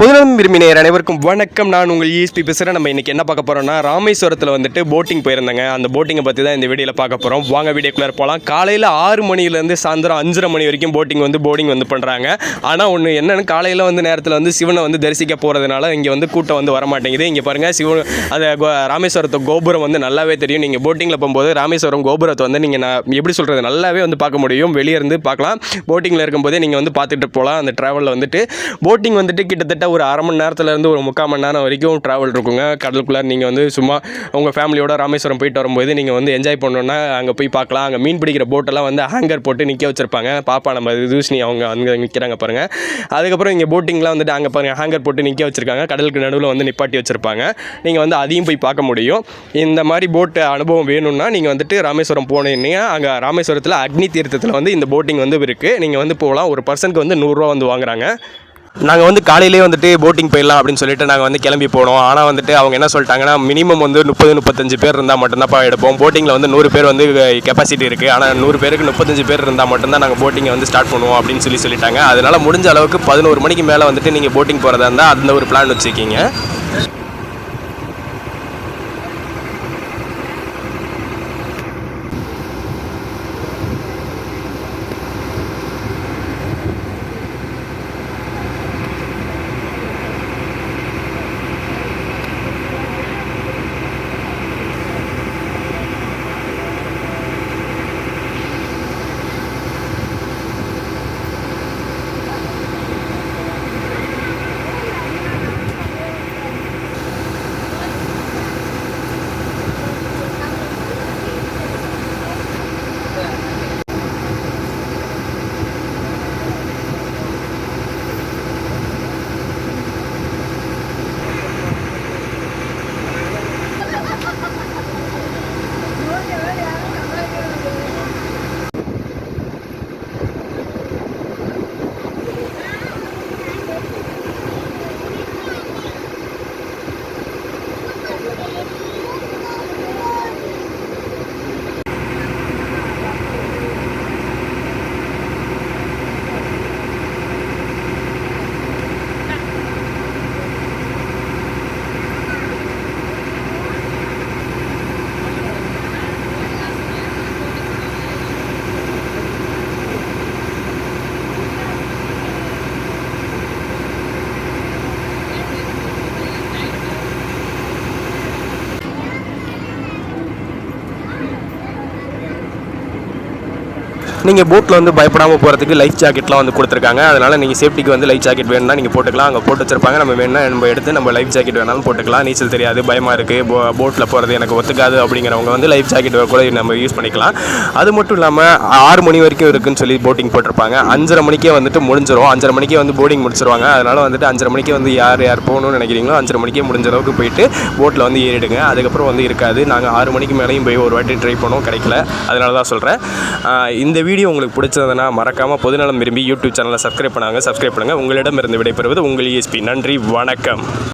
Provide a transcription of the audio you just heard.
புதுநலம் விரும்பினர் அனைவருக்கும் வணக்கம். நான் உங்கள் இஎஸ்பி பேசுகிறேன் நம்ம இன்றைக்கி என்ன பார்க்க போகிறோம்னா ராமேஸ்வரத்தில் வந்துட்டு போட்டிங் போயிருந்தாங்க. அந்த போட்டிங்கை பற்றி தான் இந்த வீடியோவில் பார்க்க போகிறோம் வாங்க வீடியோக்குள்ளே போகலாம் காலையில் ஆறு மணிலேருந்து சாயந்தரம் அஞ்சரை மணி வரைக்கும் போட்டிங் வந்து போர்டிங் வந்து பண்ணுறாங்க ஆனால் ஒன்று என்னென்னு காலையில் வந்து நேரத்தில் வந்து சிவனை வந்து தரிசிக்க போகிறதுனால இங்கே வந்து கூட்டம் வந்து வர மாட்டேங்குது இங்கே பாருங்கள் சிவன் அந்த ராமேஸ்வரத்தை கோபுரம் வந்து நல்லாவே தெரியும். நீங்கள் போட்டிங்கில் போகும்போது ராமேஸ்வரம் கோபுரத்தை வந்து நீங்கள் நான் எப்படி சொல்கிறது நல்லாவே வந்து பார்க்க முடியும். வெளியே இருந்து பார்க்கலாம். போட்டிங்கில் இருக்கும்போதே நீங்கள் வந்து பார்த்துட்டு போகலாம் அந்த ட்ராவலில் வந்துட்டு போட்டிங் வந்துட்டு கிட்டத்தட்ட ஒரு அரை மணி நேரத்துலேருந்து ஒரு முக்கால் மணி நேரம் வரைக்கும் ட்ராவல் இருக்குங்க. கடலுக்குள்ளே நீங்கள் வந்து சும்மா உங்கள் ஃபேமிலியோட ராமேஸ்வரம் போயிட்டு வரும்போது நீங்கள் வந்து என்ஜாய் பண்ணணுன்னா அங்கே போய் பார்க்கலாம். அங்கே மீன் பிடிக்கிற போட்டெல்லாம் வந்து ஹேங்கர் போட்டு நிற்க வச்சிருப்பாங்க. பாப்பா நம்ம தூஷ்ணி அவங்க அங்கே நிற்கிறாங்க பாருங்கள் அதுக்கப்புறம் இங்கே போட்டிங்லாம் வந்துட்டு அங்கே பாருங்கள் ஹேங்கர் போட்டு நிற்க வச்சிருக்காங்க. கடலுக்கு நடுவில் வந்து நிப்பாட்டி வச்சிருப்பாங்க. நீங்கள் வந்து அதையும் போய் பார்க்க முடியும். இந்த மாதிரி போட்டு அனுபவம் வேணும்னா நீங்கள் வந்துட்டு ராமேஸ்வரம் போனீங்கன்னா அங்கே ராமேஸ்வரத்தில் அக்னி தீர்த்தத்தில் வந்து இந்த போட்டிங் வந்து இருக்குது நீங்கள் வந்து போகலாம் ஒரு பர்சனுக்கு வந்து நூறுரூவா வந்து வாங்குறாங்க. நாங்கள் வந்து காலையிலே வந்துட்டு போட்டிங் போயிடலாம் அப்படின்னு சொல்லிட்டு நாங்கள் வந்து கிளம்பி போனோம். ஆனால் வந்துட்டு அவங்க என்ன சொல்லிட்டாங்கன்னா மினிமம் வந்து முப்பது முப்பத்தஞ்சு பேர் இருந்தால் மட்டும்தான் எடுப்போம். போட்டிங்கில் வந்து நூறு பேர் வந்து கெப்பாசிட்டி இருக்குது ஆனால் நூறு பேருக்கு முப்பத்தஞ்சு பேர் இருந்தால் மட்டும்தான் நாங்கள் போட்டிங்கை வந்து ஸ்டார்ட் பண்ணுவோம் அப்படின்னு சொல்லி சொல்லிட்டாங்க. அதனால் முடிஞ்ச அளவுக்கு பதினோரு மணிக்கு மேலே வந்துட்டு நீங்கள் போட்டிங் போகிறதா இருந்தால் அந்த ஒரு பிளான் வச்சுருக்கீங்க. நீங்கள் போட்டில் வந்து பயப்படாமல் போகிறதுக்கு லைஃப் ஜாக்கெட்லாம் வந்து கொடுத்துருக்காங்க. அதனால் நீங்கள் சேஃப்டிக்கு வந்து லைஃப் ஜாக்கெட் வேணும்னா நீங்கள் போட்டுக்கலாம். அங்கே போட்டு வச்சிருப்பாங்க. நம்ம வேணும்னா நம்ம எடுத்து நம்ம லைஃப் ஜாக்கெட் வேணாலும் போட்டுக்கலாம். நீச்சல் தெரியாது பயமாக இருக்குது போ போட்டில் போகிறது எனக்கு ஒத்துக்காது அப்படிங்கிறவங்க வந்து லைஃப் ஜாக்கெட் கூட நம்ம யூஸ் பண்ணிக்கலாம். அது மட்டும் இல்லாமல் ஆறு மணி வரைக்கும் இருக்குன்னு சொல்லி போட்டிங் போட்டிருப்பாங்க. அஞ்சரை மணிக்கே வந்துட்டு முடிஞ்சிடும் அஞ்சரை மணிக்கே வந்து போர்டிங் முடிச்சிருவாங்க. அதனால் வந்துட்டு அஞ்சரை மணிக்கே வந்து யார் யார் போகணும்னு நினைக்கிறீங்களோ அஞ்சரை மணிக்கே முடிஞ்ச அளவுக்கு போயிட்டு போட்டில் வந்து ஏறிடுங்க. அதுக்கப்புறம் வந்து இருக்காது. நாங்கள் ஆறு மணிக்கு மேலேயும் போய் ஒரு வாட்டி ட்ரை பண்ணோம் கிடைக்கல. அதனால தான் சொல்கிறேன் இந்த வீடியோ உங்களுக்கு பிடிச்சதுன்னா மறக்காமல் பொதுநலம் விரும்பி யூடியூப் சேனலை சப்ஸ்கிரைப் பண்ணாங்க. சப்ஸ்கிரைப் பண்ணுங்கள் உங்களிடமிருந்து விடைபெறுவது உங்கள் இஎஸ்பி நன்றி வணக்கம்.